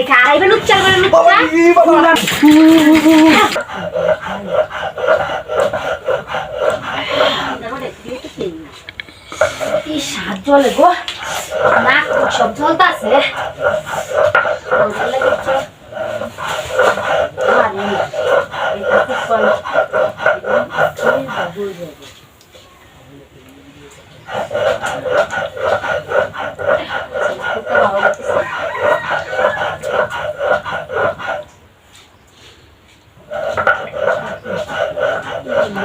লাগাইছে আর এবার লুচ্চা করে লুচ্চা। কি স্বাদ জলে গো? নাক সব জ্বলতাছে।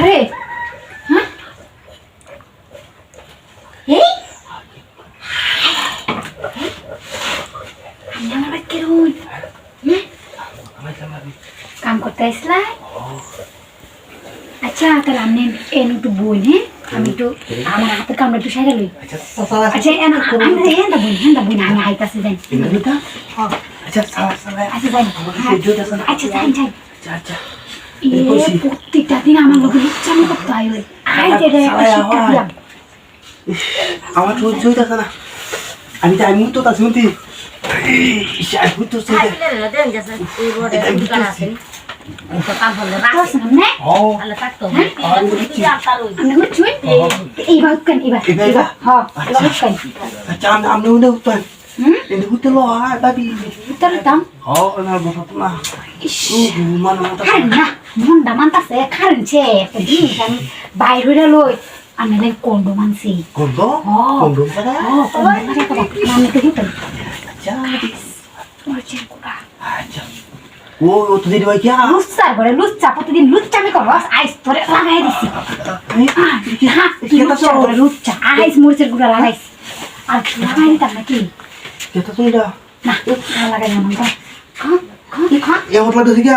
রে হ্যাঁ এই আমার কেরুন কাম করতে আসলাই আচ্ছা তাহলে আপনি এন একটু বই হ্যাঁ আমি একটু আমার হাতের কামড়া একটু সাইডে লই আচ্ছা এন আমি হেন্দা বই হেন্দা বই আমি আইতাছি যাই আচ্ছা আচ্ছা যাই। আচ্ছা যাই যাই আচ্ছা। প্রত্যেকটা দিন আমার লোক লুচ্চামি করতে হয় ওই আই যে আমার সহ্য হইতাছে না আমি তো আমি তো তা শুনতি মানে বাইর হইরা লই আমি কন্ডো মানছি কোন ও কোন রুম পারে ও কন্ডো মারা তো হিতেন আচ্ছা তোর চেন কোড়া আচ্ছা ও ও তো দিদি ভাই কি আ লুচ্চা করে লুচ্চা প্রতিদিন লুচ্চামি করস আইস তোরে লাগাই দিছি। লুচ্চা করে লুচ্চা। আইস মরিচের গুঁড়া লাগাইছি। আর লাগাই দিতাম নাকি? কেতা তুমি না লাগাই না খা এ হটলা তো দিগা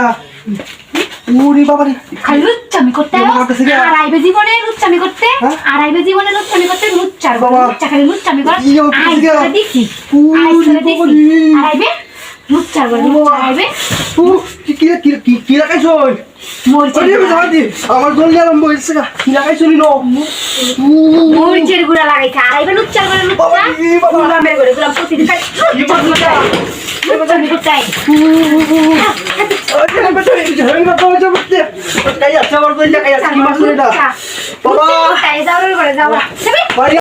ওরে বাবা রে খালি লুচ্চামি করতে কি? আড়াইবে জীবনে লুচ্চামি করতে হ্যাঁ? আড়াইবে জীবনে লুচ্চামি করতে লুচ্চার বাবা। লুচ্চা খালি লুচ্চামি কর। আইস করে দিছি আইস করে বাবা দিছি রে। আড়াইবে লুচ্চার করে ও কি কি কি কি কি আরে গুঁড়া বাবা আমার জল আরম্ভ হইছে গা কি লাগাইছ নি নো মরিচের গুঁড়া লাগাইছে আড়াইবে লুচ্চার করে লুচ্চা বাবা রে বাবা গুঁড়া বের করে দিলাম প্রতিদিন আরে বাবা